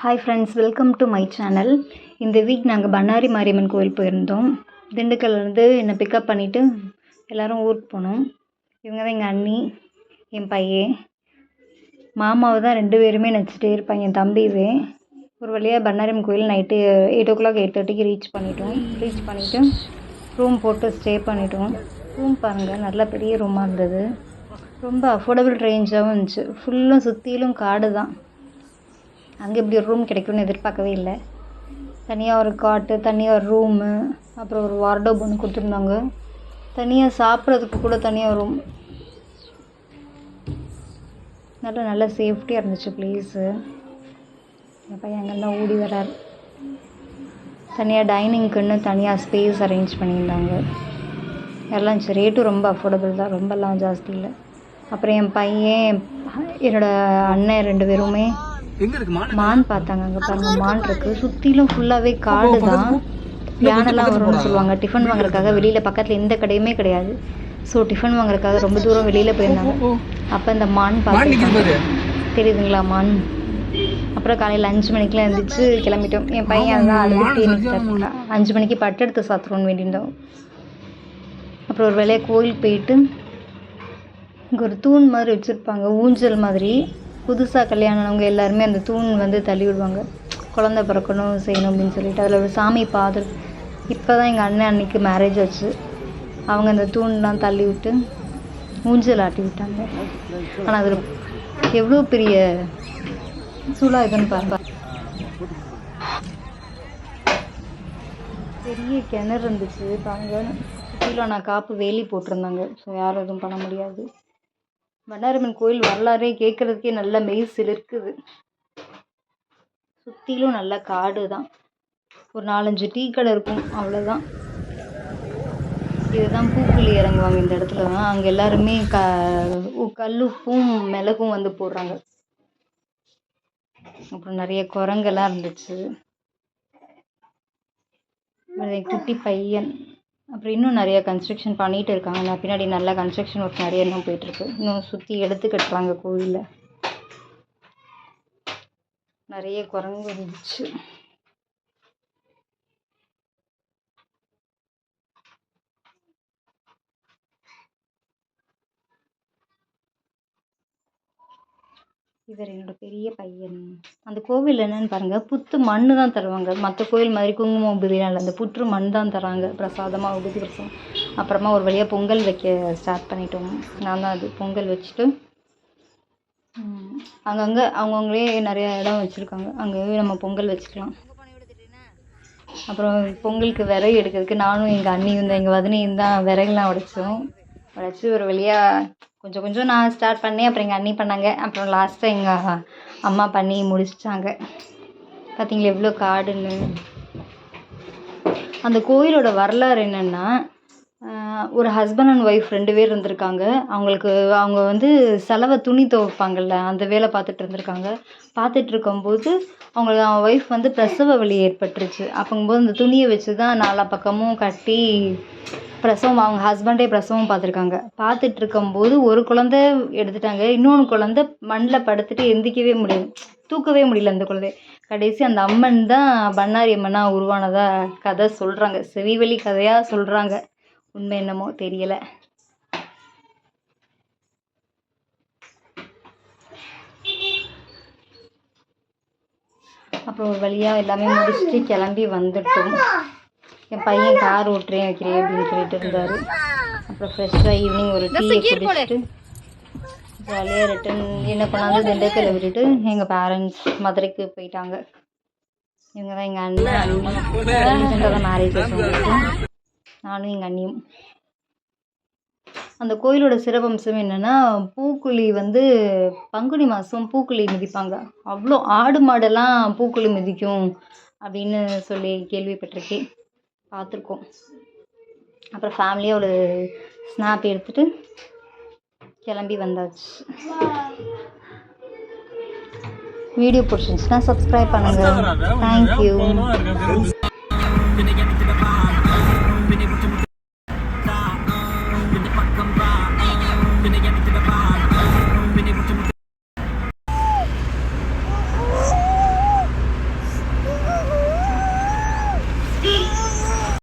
Hi friends welcome to my channel இந்த week நாங்கள் பண்ணாரி மாரியம்மன் கோயில் போயிருந்தோம். திண்டுக்கல்லேருந்து என்னை பிக்கப் பண்ணிவிட்டு எல்லோரும் ஊருக்கு போனோம். இவங்க தான் எங்கள் அண்ணி என் பையன். மாமாவை தான் ரெண்டு பேருமே நினச்சிட்டே இருப்பாங்க. என் தம்பிவே ஒரு வழியாக பண்ணாரியம்மன் கோயில் night eight o'clock eight தேர்ட்டிக்கு ரீச் பண்ணிட்டோம். ரீச் பண்ணிவிட்டு ரூம் போட்டு ஸ்டே பண்ணிட்டோம். ரூம் பாருங்கள் நல்ல பெரிய ரூமாக இருந்தது. ரொம்ப அஃபோர்டபுள் ரேஞ்சாகவும் இருந்துச்சு. ஃபுல்லும் சுற்றிலும் காடு தான் அங்கே இப்படி ஒரு ரூம் கிடைக்கும்னு எதிர்பார்க்கவே இல்லை. தனியாக ஒரு காட்டு தனியாக ஒரு ரூமு அப்புறம் ஒரு வார்டோப் ஒன்று கொடுத்துருந்தாங்க. தனியாக சாப்பிட்றதுக்கு கூட தனியாக ரூம் நல்ல நல்ல சேஃப்டியாக இருந்துச்சு ப்ளேஸு என் பையன் அங்கெல்லாம் ஓடி வரார். தனியாக டைனிங்க்குன்னு தனியாக ஸ்பேஸ் அரேஞ்ச் பண்ணியிருந்தாங்க. எல்லாம் ரேட்டும் ரொம்ப அஃபோர்டபுள் தான். ரொம்பலாம் ஜாஸ்தி இல்லை. அப்புறம் என் பையன் என்னோடய அண்ணன் ரெண்டு பேருமே மான் மான் பார்த்தாங்க. அங்கே பாருங்க மான் இருக்கு சுற்றிலும் ஃபுல்லாகவே காடு தான். யானைலாம் வரும்னு சொல்லுவாங்க. டிஃபன் வாங்குறதுக்காக வெளியில் பக்கத்தில் எந்த கடையுமே கிடையாது. ஸோ டிஃபன் வாங்குறதுக்காக ரொம்ப தூரம் வெளியில் போயிருந்தாங்க. அப்போ இந்த மான் பார்த்து பாரு. தெரியுதுங்களா மான்? அப்புறம் காலையில் அஞ்சு மணிக்கெலாம் எழுந்திரிச்சு கிளம்பிட்டோம். என் பையன் அதான் அழுதுகிட்டே அஞ்சு மணிக்கு பட்டு எடுத்து சாத்துறோன்னு வேண்டியிருந்தோம். அப்புறம் ஒரு வேலையாக கோயிலுக்கு போயிட்டு இங்கே ஒரு தூண் மாதிரி வச்சுருப்பாங்க. ஊஞ்சல் மாதிரி. புதுசாக கல்யாணம் ஆனவங்க எல்லாருமே அந்த தூண் வந்து தள்ளி விடுவாங்க குழந்த பிறக்கணும் செய்யணும் அப்படின்னு சொல்லிட்டு. அதில் ஒரு சாமி பாதர் இப்போ தான் எங்கள் அண்ணன் அன்னைக்கு மேரேஜ் ஆச்சு. அவங்க அந்த தூண்லாம் தள்ளி விட்டு ஊஞ்சல் ஆட்டி விட்டாங்க. ஆனால் அதில் எவ்வளோ பெரிய சூழா இருக்குன்னு பாருங்க. பெரிய கிணறு இருந்துச்சு. பாருங்க. கீழே நான் காப்பு வேலி போட்டிருந்தாங்க. ஸோ யாரும் எதுவும் பண்ண முடியாது. வண்ணாரம்மன் கோயில் வரலாறே கேட்குறதுக்கே நல்ல மெய் சிலிர்க்குது சுற்றிலும் நல்ல காடு தான். ஒரு நாலஞ்சு டீ கடை இருக்கும் அவ்வளோதான் இதுதான் பூக்குழி இறங்குவாங்க இந்த இடத்துல தான். அங்கே எல்லாருமே க கல்லுப்பும் மிளகும் வந்து போடுறாங்க. அப்புறம் நிறைய குரங்கெல்லாம் இருந்துச்சு. குட்டி பையன். அப்புறம் இன்னும் நிறைய கன்ஸ்ட்ரக்ஷன் பண்ணிகிட்டு இருக்காங்க. நான் பின்னாடி நல்லா கன்ஸ்ட்ரக்ஷன் ஒர்க் நிறைய இன்னும் போயிட்டுருக்கு. இன்னும் சுற்றி எடுத்து கட்டுறாங்க கோயிலில் நிறைய குரங்கு இருந்துச்சு இவர் என்னோட பெரிய பையன். அந்த கோவில் என்னன்னு பாருங்க புத்து மண் தான் தருவாங்க. மற்ற கோயில் மாதிரி குங்குமம் உபதிலாம் இல்லை. அந்த புற்று மண் தான் தராங்க. பிரசாதமாக உபதி பிரசாதம். அப்புறமா ஒரு வழியாக பொங்கல் வைக்க ஸ்டார்ட் பண்ணிட்டோம். நான் தான் அது பொங்கல் வச்சுட்டு அங்கங்கே அவங்கவுங்களே நிறைய இடம் வச்சுருக்காங்க. அங்கேயே நம்ம பொங்கல் வச்சுக்கலாம். அப்புறம் பொங்கலுக்கு விறகு எடுக்கிறதுக்கு நானும் எங்கள் அண்ணியும் தான் எங்கள் வதனியும் தான் விறகுலாம் உடைச்சோம். உடைச்சி ஒரு வழியாக கொஞ்சம் கொஞ்சம் நான் ஸ்டார்ட் பண்ணேன். அப்புறம் எங்கள் அண்ணி பண்ணாங்க. அப்புறம் லாஸ்ட்டாக எங்கள் அம்மா பண்ணி முடிச்சிட்டாங்க. பார்த்தீங்களா எவ்வளோ காடுன்னு அந்த கோயிலோட வரலாறு என்னென்னா ஒரு ஹஸ்பண்ட் அண்ட் ஒய்ஃப் ரெண்டு பேர் இருந்திருக்காங்க. அவங்களுக்கு அவங்க வந்து செலவை துணி துவைப்பாங்கல்ல அந்த வேலை பார்த்துட்டு இருந்திருக்காங்க. பார்த்துட்டு இருக்கும்போது அவங்க ஒய்ஃப் வந்து பிரசவ வலி ஏற்பட்டுருச்சு. அப்போங்கும்போது அந்த துணியை வச்சு தான் நாலா பக்கமும் கட்டி பிரசவம் அவங்க ஹஸ்பண்டே பிரசவம் பார்த்துருக்காங்க. பார்த்துட்டு இருக்கும்போது ஒரு குழந்த எடுத்துட்டாங்க. இன்னொன்று குழந்த மண்ணில் படுத்துட்டு எந்திரிக்கவே முடியும் தூக்கவே முடியல அந்த குழந்தை. கடைசி அந்த அம்மன் தான் பண்ணாரி அம்மனாக உருவானதா கதை சொல்கிறாங்க செவிவழி கதையாக சொல்கிறாங்க உண்மை என்னமோ தெரியலை. அப்புறம் ஒரு வழியாக எல்லாமே முடிச்சுட்டு கிளம்பி வந்துட்டோம். என் பையன் கார் ஓட்டுறேன் வைக்கிறேன் அப்படின்னு சொல்லிட்டு இருந்தாரு. அப்புறம் ஃப்ரெஷ்ஷாக ஈவினிங் ஒரு டீயை குடிச்சிட்டு ஜாலியாக ரிட்டன் என்ன பண்ணாங்க திண்டுக்கல்ல விட்டுட்டு எங்கள் பேரண்ட்ஸ் மதுரைக்கு போயிட்டாங்க. இவங்க தான் எங்கள் அண்ணன் ரீசெண்டாக தான் மேரேஜ் நானும் எங்கள் அண்ணியும். அந்த கோயிலோட சிறப்பம்சம் என்னென்னா பூக்குழி வந்து பங்குனி மாதம் பூக்குழி மிதிப்பாங்க. அவ்வளோ ஆடு மாடெல்லாம் பூக்குழி மிதிக்கும் அப்படின்னு சொல்லி கேள்விப்பட்டிருக்கேன். பார்த்துருக்கோம் அப்புறம் ஃபேமிலியாக ஒரு ஸ்னாப் எடுத்துகிட்டு கிளம்பி வந்தாச்சு. வீடியோ பிடிச்சிருந்துச்சுன்னா சப்ஸ்கிரைப் பண்ணுங்கள் தேங்க்யூ